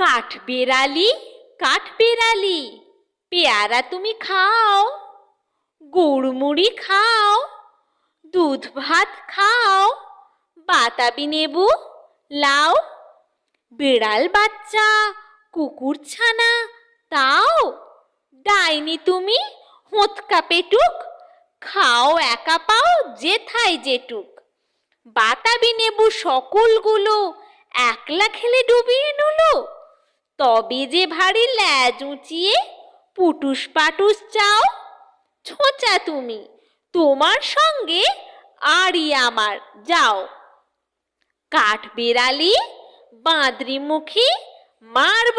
কাঠ বেড়ালি কাঠ বেড়ালি পেয়ারা তুমি খাও, গুড়মুড়ি খাও, দুধ ভাত খাও, বাতাবি নেবু, লাও। বেড়াল বাচ্চা, কুকুর ছানা, তাও। ডাইনি তুমি, হোঁতকা পেটুক, খাও একা পাও যেথায় যেটুক। বাতাবি নেবু সকলগুলো, একলা খেলে ডুবিয়ে নুলো। তবে যে ভারী ল্যাজ উঁচিয়ে পুটুস পাটুস চাও, ছোঁচা তুমি। তোমার সঙ্গে আরই আমার, যাও। কাঠ বেড়ালি বাঁদরি মুখী মারব